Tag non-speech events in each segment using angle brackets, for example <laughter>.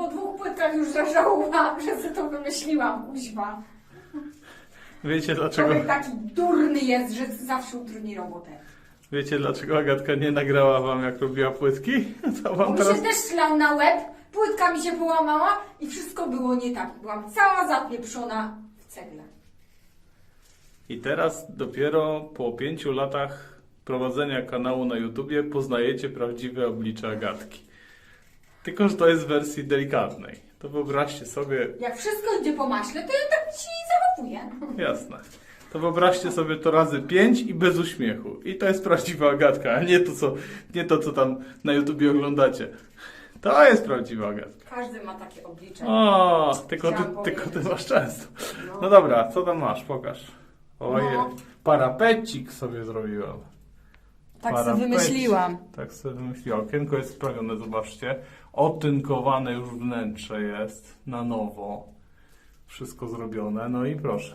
po dwóch płytkach już zażałowałam, że sobie to wymyśliłam, kuźwa. Wiecie dlaczego, Człowiek taki durny jest, że zawsze utrudni robotę. wiecie dlaczego Agatka nie nagrała wam jak robiła płytki? <laughs> To Bo wam mi teraz... się też ślał na łeb, płytka mi się połamała i wszystko było nie tak. Byłam cała zapieprzona w cegle. I teraz dopiero po pięciu latach prowadzenia kanału na YouTubie poznajecie prawdziwe oblicze Agatki. Tylko, że to jest w wersji delikatnej. To wyobraźcie sobie, Jak wszystko idzie po maśle, to ja tak się zachowuję. jasne. To wyobraźcie sobie to razy pięć i bez uśmiechu. I to jest prawdziwa Agatka, a nie to, co, nie to, co tam na YouTubie oglądacie. To jest prawdziwa Agatka. Każdy ma takie oblicze. O, tylko ty, Chciałam tylko ty powiedzieć. masz często. No. No dobra, co tam masz? Pokaż. Ojej, No. parapecik sobie zrobiłam. Tak Parapecik. sobie wymyśliłam. Tak sobie wymyśliłam. Okienko jest sprawione, zobaczcie. Otynkowane już wnętrze jest na nowo. Wszystko zrobione, no i proszę.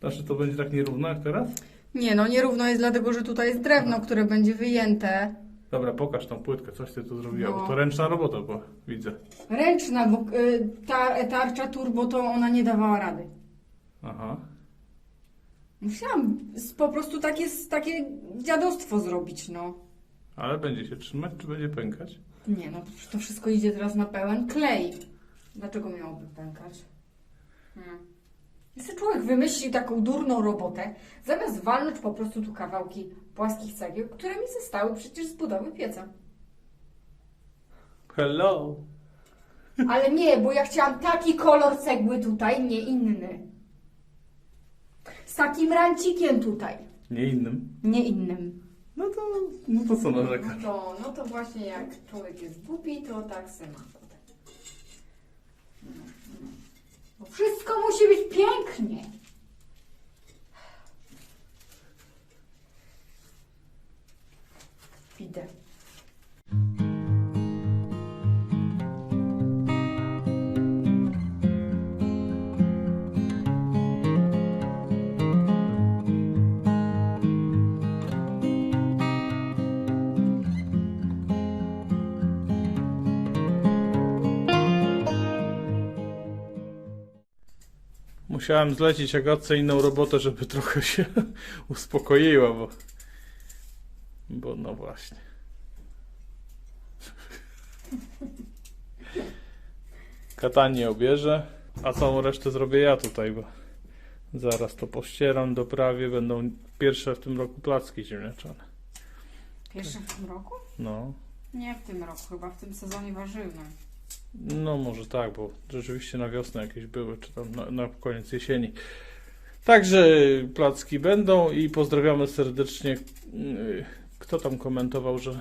Znaczy to będzie tak nierówno jak teraz? Nie, no nierówno jest dlatego, że tutaj jest drewno, które będzie wyjęte. Dobra, pokaż tą płytkę, coś ty tu zrobiła, bo No. to ręczna robota była, widzę. Ręczna, bo y, ta tarcza turbo to ona nie dawała rady. Aha. Musiałam po prostu takie, takie dziadostwo zrobić, no. Ale będzie się trzymać, czy będzie pękać? Nie, no to wszystko idzie teraz na pełen klej. Dlaczego miałoby pękać? Hmm. Jeśli człowiek wymyślił taką durną robotę, zamiast walnąć po prostu tu kawałki płaskich cegieł, które mi zostały przecież z budowy pieca. Hello. Ale nie, bo ja chciałam taki kolor cegły tutaj, nie inny. Z takim rancikiem tutaj, Nie innym. Nie innym. No to, no to co narzekasz? No to, no to właśnie jak człowiek jest głupi, to tak se ma. No, no. Bo wszystko musi być pięknie. Idę. Musiałem zlecić Agatce inną robotę, żeby <laughs> trochę się uspokoiła, bo... Bo no właśnie. Kata nie obierze, a całą resztę zrobię ja tutaj, bo zaraz to pościeram, doprawię, będą pierwsze w tym roku placki ziemniaczane. Pierwszy w tym roku? No, Nie w tym roku, chyba w tym sezonie warzywnym. No może tak, bo rzeczywiście na wiosnę jakieś były, czy tam na, na koniec jesieni. Także placki będą i pozdrawiamy serdecznie. Kto tam komentował, że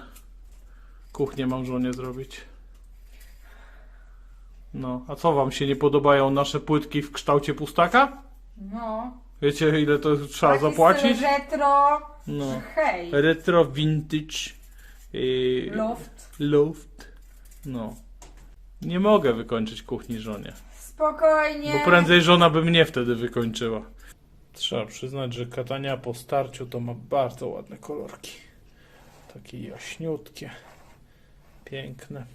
kuchnię mam żonie zrobić? No, a co wam się nie podobają nasze płytki w kształcie pustaka? No. Wiecie ile to trzeba Taki zapłacić? retro. No. Hej. Retro, vintage, yy, Loft. loft. No. Nie mogę wykończyć kuchni żonie. Spokojnie. Bo prędzej żona by mnie wtedy wykończyła. Trzeba przyznać, że katania po starciu to ma bardzo ładne kolorki. Takie jaśniutkie, piękne.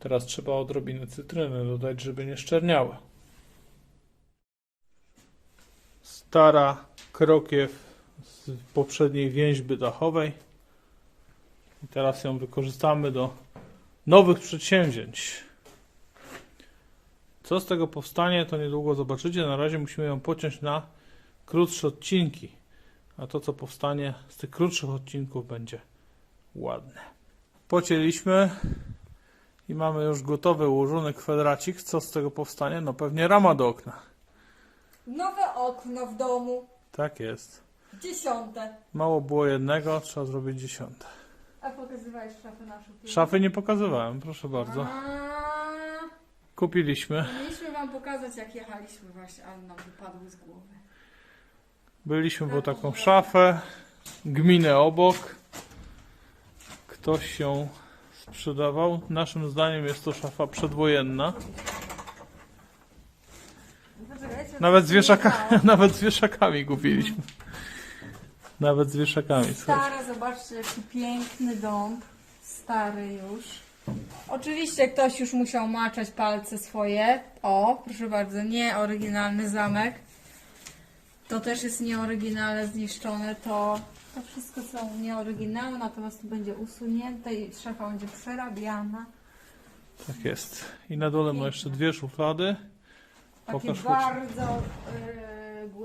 Teraz trzeba odrobinę cytryny dodać, żeby nie szczerniały. Stara krokiew z poprzedniej więźby dachowej. I teraz ją wykorzystamy do nowych przedsięwzięć. Co z tego powstanie, to niedługo zobaczycie. Na razie musimy ją pociąć na krótsze odcinki. A to, co powstanie z tych krótszych odcinków, będzie ładne. Pocięliśmy i mamy już gotowy ułożony kwadracik. Co z tego powstanie? No pewnie rama do okna. Nowe okno w domu. Tak jest. Dziesiąte. Mało było jednego, trzeba zrobić dziesiąte. A pokazywałeś szafę naszą? Szafy nie pokazywałem, proszę bardzo. A, Kupiliśmy. Mieliśmy wam pokazać jak jechaliśmy właśnie, ale nam wypadły z głowy. Byliśmy po taką szafę, gminę obok. Ktoś ją sprzedawał. Naszym zdaniem jest to szafa przedwojenna. Poczekajcie, Nawet z, wieszaka, <laughs> nawet z wieszakami kupiliśmy. Nawet z wieszakami. Stary, zobaczcie, jaki piękny dom. Stary już. Oczywiście ktoś już musiał maczać palce swoje. O, proszę bardzo, nie oryginalny zamek. To też jest nieoryginalne, zniszczone. To, to wszystko są nieoryginalne, natomiast tu będzie usunięte i szafa będzie przerabiana. Tak jest. I na dole ma jeszcze dwie szuflady. Takie Pokaż, bardzo e,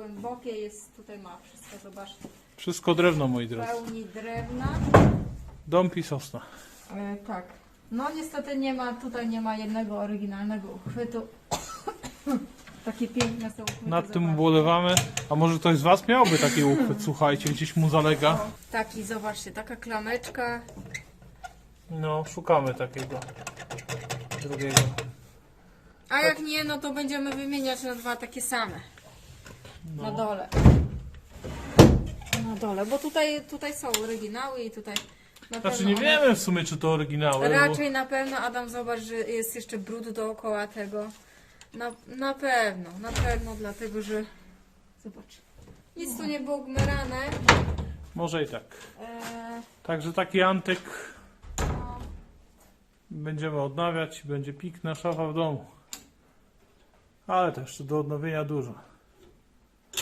głębokie jest, tutaj ma wszystko, zobaczcie. Wszystko drewno, moi W drodzy. pełni drewna. Dąb i sosna. E, tak. No niestety nie ma, tutaj nie ma jednego oryginalnego uchwytu. <coughs> Takie piękne są uchwyty. Nad tym zobaczcie. ubolewamy. A może ktoś z Was miałby taki uchwyt, słuchajcie, gdzieś mu zalega? Taki, zobaczcie, taka klameczka. No, szukamy takiego drugiego. A jak nie, no to będziemy wymieniać na dwa takie same. Na No. dole. Na dole, bo tutaj, tutaj są oryginały i tutaj na Znaczy pewno nie one- wiemy w sumie, czy to oryginały. bo- Raczej na pewno, Adam, zobacz, że jest jeszcze brud dookoła tego. Na, na pewno, na pewno, dlatego że. Zobacz. Nic tu nie było gmerane. Może i tak. Eee, Także taki antyk no, będziemy odnawiać i będzie pikna szafa w domu. Ale jeszcze do odnowienia dużo.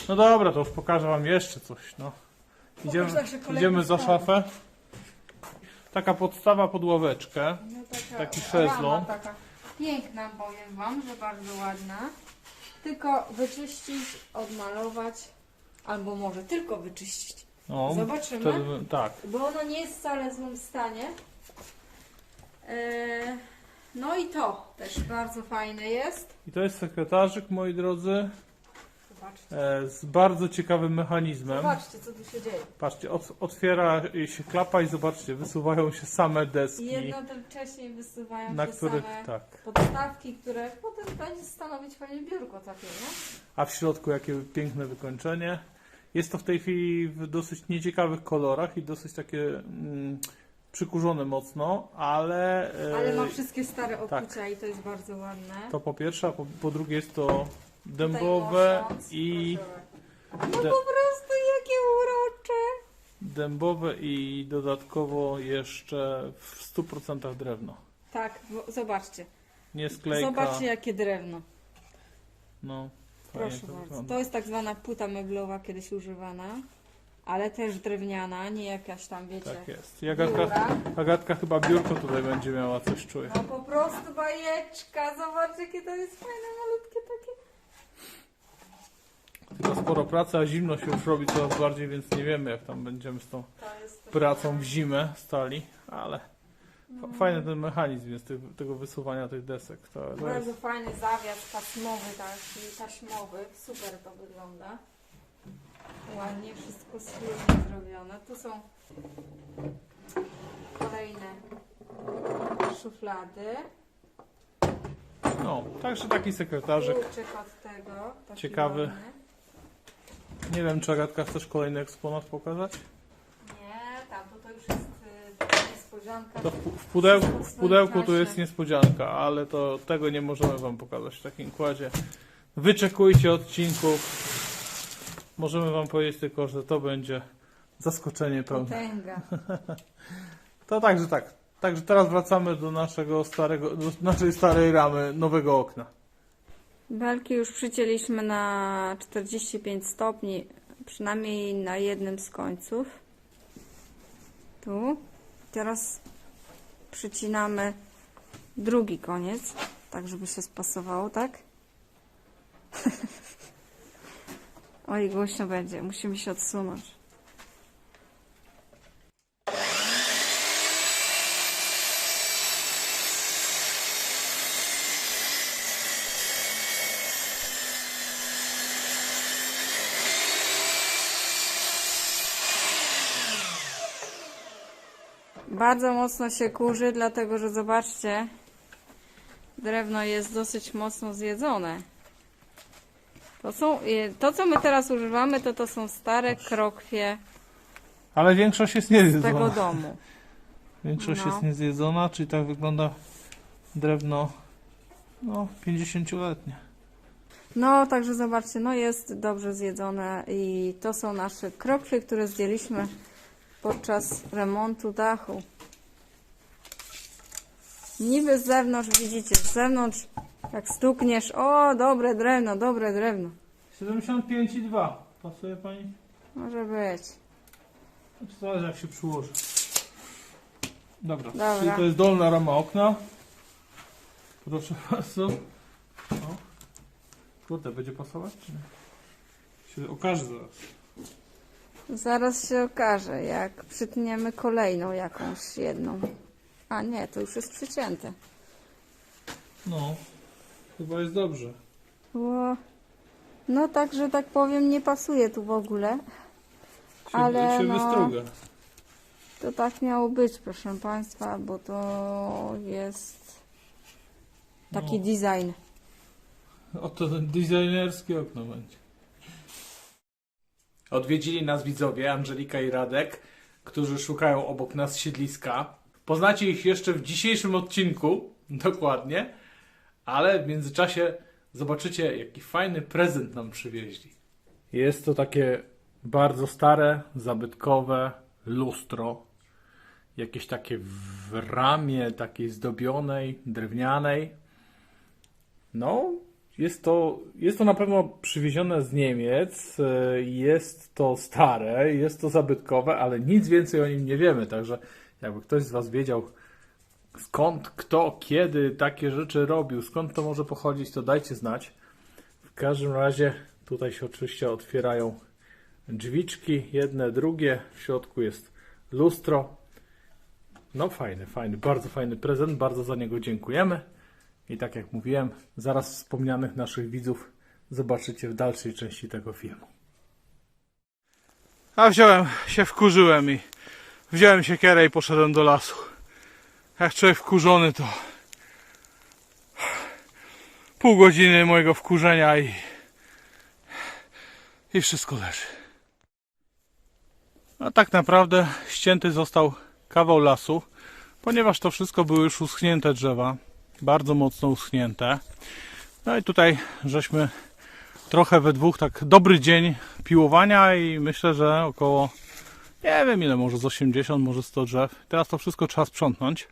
No dobra, to już pokażę Wam jeszcze coś. No. Idziemy, nasze kolejne idziemy za sprawy. szafę. Taka podstawa pod ławeczkę. no taka Taki rama szezlong. Taka piękna, powiem Wam, że bardzo ładna. Tylko wyczyścić, odmalować, albo może tylko wyczyścić. No, Zobaczymy. wtedy- tak. Bo ono nie jest wcale w złym stanie. Eee, no i to też bardzo fajne jest. I to jest sekretarzyk, moi drodzy. E, z bardzo ciekawym mechanizmem. Zobaczcie, co tu się dzieje. Patrzcie, ot- otwiera się klapa i zobaczcie, wysuwają się same I deski, jednocześnie wysuwają na się których same tak. podstawki, które potem będzie stanowić fajnie biurko takie, nie? A w środku jakie piękne wykończenie. Jest to w tej chwili w dosyć nieciekawych kolorach i dosyć takie mm, przykurzone mocno, ale, e, Ale ma wszystkie stare tak. okucia i to jest bardzo ładne. to po pierwsze, a po, po drugie jest to dębowe i. No po prostu jakie urocze! dębowe i dodatkowo jeszcze w 100% drewno. Tak, bo, zobaczcie. Nie sklejka. Zobaczcie jakie drewno. No, fajnie Proszę to bardzo. wygląda. To jest tak zwana płyta meblowa, kiedyś używana, ale też drewniana, nie jakaś tam, wiecie, Tak jest. I Agatka, biura. Agatka chyba biurko tutaj będzie miała, coś czuję. No po prostu bajeczka, zobaczcie jakie to jest fajne, malutkie takie. Tylko sporo pracy, a zimno się już robi coraz bardziej, więc nie wiemy jak tam będziemy z tą jest pracą w zimę stali, ale fa- fajny ten mechanizm jest tych, tego wysuwania tych desek. To, to Bardzo jest, fajny zawias taśmowy, taki taśmowy, super to wygląda. Ładnie wszystko schludnie zrobione. Tu są kolejne szuflady. no, także taki sekretarzyk. Kluczyk od tego. taki Ciekawy. ładny. Nie wiem, czy Agatka chcesz kolejny eksponat pokazać? Nie, tam to, to już jest y, niespodzianka. To w, pu- w, pudełku, w pudełku tu jest niespodzianka, ale to tego nie możemy Wam pokazać w takim kładzie. Wyczekujcie odcinków. Możemy Wam powiedzieć tylko, że to będzie zaskoczenie pełne. Potęga. <laughs> To także tak. Także teraz wracamy do naszego starego, do naszej starej ramy nowego okna. Belki już przycięliśmy na 45 stopni, przynajmniej na jednym z końców. Tu. Teraz przycinamy drugi koniec, tak żeby się spasowało, tak? <laughs> Oj, głośno będzie, musimy się odsunąć. Bardzo mocno się kurzy, dlatego że zobaczcie, drewno jest dosyć mocno zjedzone. To, są, je- to co my teraz używamy, to to są stare krokwie Ale większość jest z tego niezjedzona. domu. Większość No. jest niezjedzona, czyli tak wygląda drewno no, 50-letnie. No, także zobaczcie, no jest dobrze zjedzone i to są nasze krokwie, które zdjęliśmy podczas remontu dachu. Niby z zewnątrz, widzicie, z zewnątrz, jak stukniesz, o, dobre drewno, dobre drewno. 75,2. Pasuje pani? Może być. To zależy jak się przyłoży. Dobra, Dobra. czyli to jest dolna rama okna. Proszę bardzo. O. Kurde, będzie pasować czy nie? Się okaże zaraz. Zaraz się okaże, jak przytniemy kolejną jakąś jedną. A nie, to już jest przycięte. No, chyba jest dobrze. Bo, no tak, że tak powiem, nie pasuje tu w ogóle. Się, Ale się no- wystruga. To tak miało być, proszę Państwa, bo to jest taki No. design. Oto designerskie okno będzie. Odwiedzili nas widzowie Angelika i Radek, którzy szukają obok nas siedliska. Poznacie ich jeszcze w dzisiejszym odcinku, <laughs> dokładnie, ale w międzyczasie zobaczycie, jaki fajny prezent nam przywieźli. Jest to takie bardzo stare, zabytkowe lustro. Jakieś takie w ramie takiej zdobionej, drewnianej. No, jest to, jest to na pewno przywiezione z Niemiec. e, Jest to stare, jest to zabytkowe, ale nic więcej o nim nie wiemy. Także jakby ktoś z Was wiedział, skąd, kto, kiedy takie rzeczy robił, skąd to może pochodzić, to dajcie znać. W każdym razie tutaj się oczywiście otwierają drzwiczki, jedne, drugie. W środku jest lustro. No fajny, fajny, bardzo fajny prezent, bardzo za niego dziękujemy. I tak jak mówiłem, zaraz wspomnianych naszych widzów zobaczycie w dalszej części tego filmu. A wziąłem się, wkurzyłem i wziąłem siekierę i poszedłem do lasu. Jak człowiek wkurzony to pół godziny mojego wkurzenia i i wszystko leży. A tak naprawdę ścięty został kawał lasu, ponieważ to wszystko były już uschnięte drzewa bardzo mocno uschnięte. No i tutaj żeśmy trochę we dwóch, tak dobry dzień piłowania i myślę, że około, nie wiem ile, może z 80, może 100 drzew. Teraz to wszystko trzeba sprzątnąć.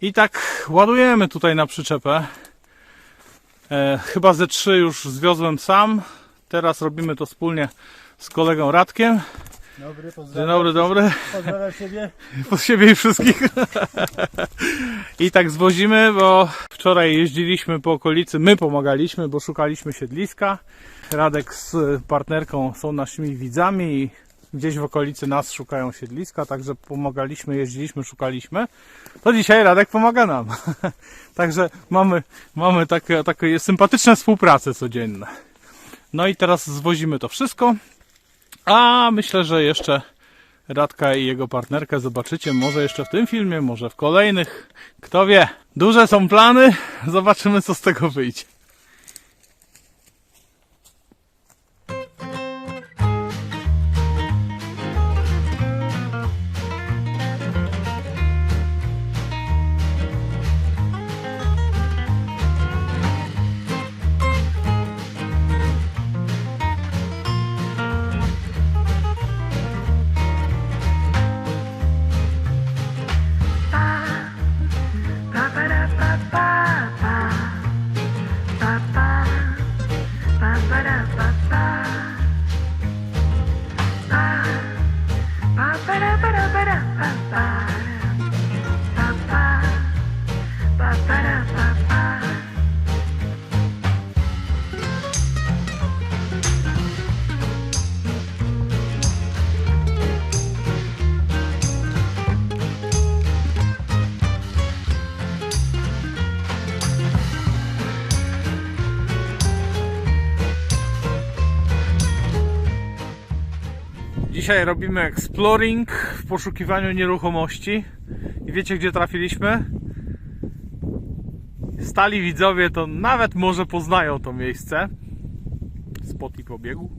I tak ładujemy tutaj na przyczepę. E, chyba ze trzy już zwiozłem sam. Teraz robimy to wspólnie z kolegą Radkiem. Dobry, Dzień pozdrawiam. dobry, dobry. Pozdrawiam siebie. <laughs> pod siebie i wszystkich. I tak zwozimy, bo wczoraj jeździliśmy po okolicy, my pomagaliśmy, bo szukaliśmy siedliska. Radek z partnerką są naszymi widzami i gdzieś w okolicy nas szukają siedliska, także pomagaliśmy, jeździliśmy, szukaliśmy. To dzisiaj Radek pomaga nam. <laughs> Także mamy, mamy takie, takie sympatyczne współprace codzienne. No i teraz zwozimy to wszystko. A myślę, że jeszcze Radka i jego partnerkę zobaczycie może jeszcze w tym filmie, może w kolejnych. Kto wie? Duże są plany. Zobaczymy co z tego wyjdzie. Dzisiaj robimy exploring w poszukiwaniu nieruchomości. I wiecie gdzie trafiliśmy? Stali widzowie to nawet może poznają to miejsce. Spot i pobiegł. <laughs>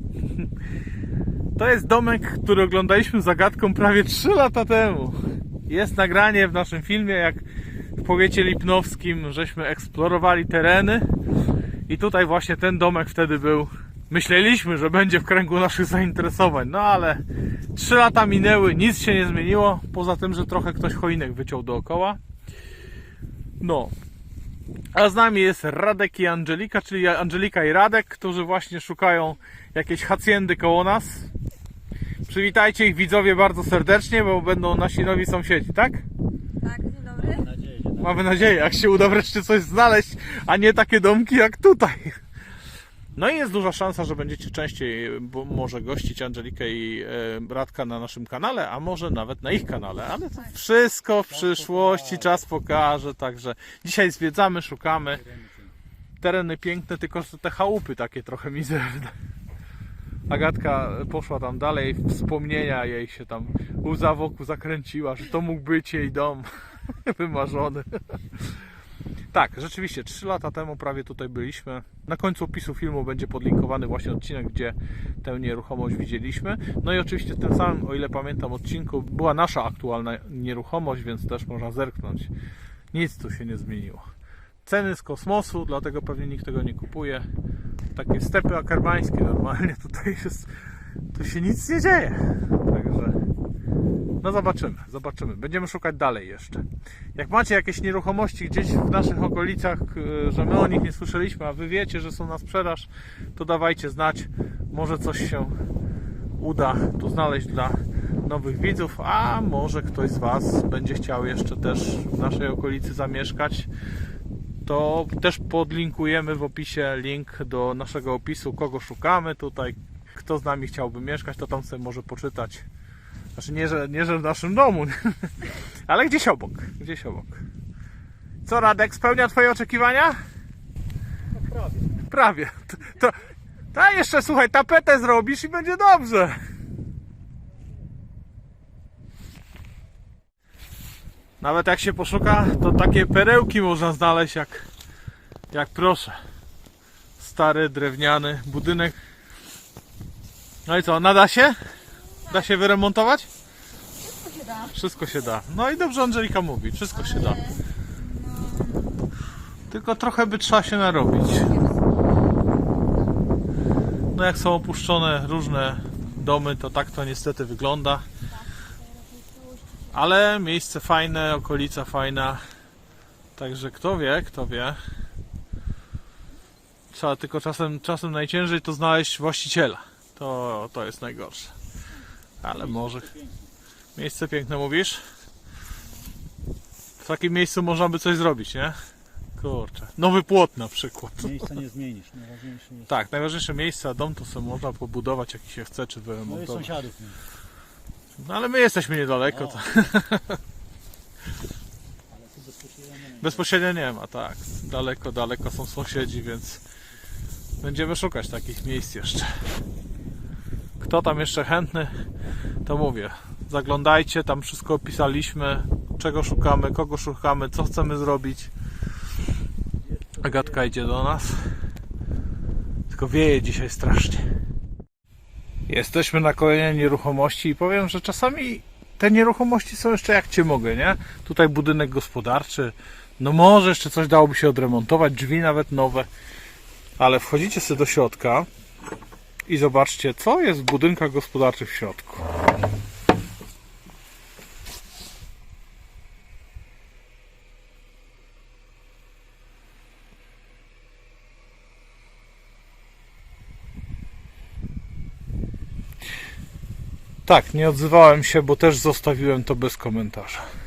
To jest domek, który oglądaliśmy zagadką prawie 3 lata temu. Jest nagranie w naszym filmie, jak w powiecie lipnowskim żeśmy eksplorowali tereny. I tutaj właśnie ten domek wtedy był. Myśleliśmy, że będzie w kręgu naszych zainteresowań, no ale 3 lata minęły, nic się nie zmieniło, poza tym, że trochę ktoś choinek wyciął dookoła. No. A z nami jest Radek i Angelika, czyli Angelika i Radek, którzy właśnie szukają jakiejś hacjendy koło nas. Przywitajcie ich widzowie bardzo serdecznie, bo będą nasi nowi sąsiedzi, tak? Tak, dzień dobry. Mamy nadzieję, jak się uda wreszcie coś znaleźć, a nie takie domki jak tutaj. No i jest duża szansa, że będziecie częściej może gościć Angelikę i e, Radka na naszym kanale, a może nawet na ich kanale, ale to wszystko w przyszłości czas pokaże, także dzisiaj zwiedzamy, szukamy. Tereny piękne, tylko te chałupy takie trochę mizerne. Agatka poszła tam dalej, wspomnienia jej się tam łza wokół zakręciła, że to mógł być jej dom <laughs> wymarzony. Tak, rzeczywiście, 3 lata temu prawie tutaj byliśmy. Na końcu opisu filmu będzie podlinkowany właśnie odcinek, gdzie tę nieruchomość widzieliśmy. No i oczywiście w tym samym, o ile pamiętam, odcinku była nasza aktualna nieruchomość, więc też można zerknąć. Nic tu się nie zmieniło. Ceny z kosmosu, dlatego pewnie nikt tego nie kupuje. Takie stepy akermańskie normalnie tutaj jest. Tu się nic nie dzieje. No zobaczymy, zobaczymy. Będziemy szukać dalej jeszcze. Jak macie jakieś nieruchomości gdzieś w naszych okolicach, y, że my o nich nie słyszeliśmy, a wy wiecie, że są na sprzedaż, to dawajcie znać. Może coś się uda tu znaleźć dla nowych widzów, a może ktoś z Was będzie chciał jeszcze też w naszej okolicy zamieszkać. To też podlinkujemy w opisie link do naszego opisu, kogo szukamy tutaj, kto z nami chciałby mieszkać, to tam sobie może poczytać. Znaczy nie, że, nie, że w naszym domu, <laughs> ale gdzieś obok, gdzieś obok. Co Radek, spełnia Twoje oczekiwania? prawie. Prawie. To, to jeszcze słuchaj, tapetę zrobisz i będzie dobrze. Nawet jak się poszuka, to takie perełki można znaleźć jak, jak proszę. Stary, drewniany budynek. No i co, nada się? Da się wyremontować? Wszystko się da. Wszystko się da. No i dobrze Angelika mówi, wszystko się da. Tylko trochę by trzeba się narobić. No jak są opuszczone różne domy, to tak to niestety wygląda. Ale miejsce fajne, okolica fajna. Także kto wie, kto wie. Trzeba tylko czasem, czasem najciężej to znaleźć właściciela. To, to jest najgorsze. Ale może. Miejsce piękne mówisz? W takim miejscu można by coś zrobić, nie? Kurczę. Nowy płot na przykład. Miejsca nie zmienisz. Najważniejsze jest. Tak, najważniejsze miejsce, a dom to sobie można pobudować jaki się chce, czy No i wyremontować. sąsiadów nie. No ale my jesteśmy niedaleko, O. to Ale tu bezpośrednio nie ma. bezpośrednio nie ma, tak. Daleko, daleko są sąsiedzi, więc będziemy szukać takich miejsc jeszcze. Kto tam jeszcze chętny, to mówię. Zaglądajcie, tam wszystko opisaliśmy, czego szukamy, kogo szukamy, co chcemy zrobić. Agatka idzie do nas. Tylko wieje dzisiaj strasznie. Jesteśmy na kolejnej nieruchomości i powiem, że czasami te nieruchomości są jeszcze jak cię mogę, nie? Tutaj budynek gospodarczy. No może jeszcze coś dałoby się odremontować, drzwi nawet nowe. Ale wchodzicie sobie do środka i zobaczcie, co jest w budynkach gospodarczych w środku. Tak, nie odzywałem się, bo też zostawiłem to bez komentarza.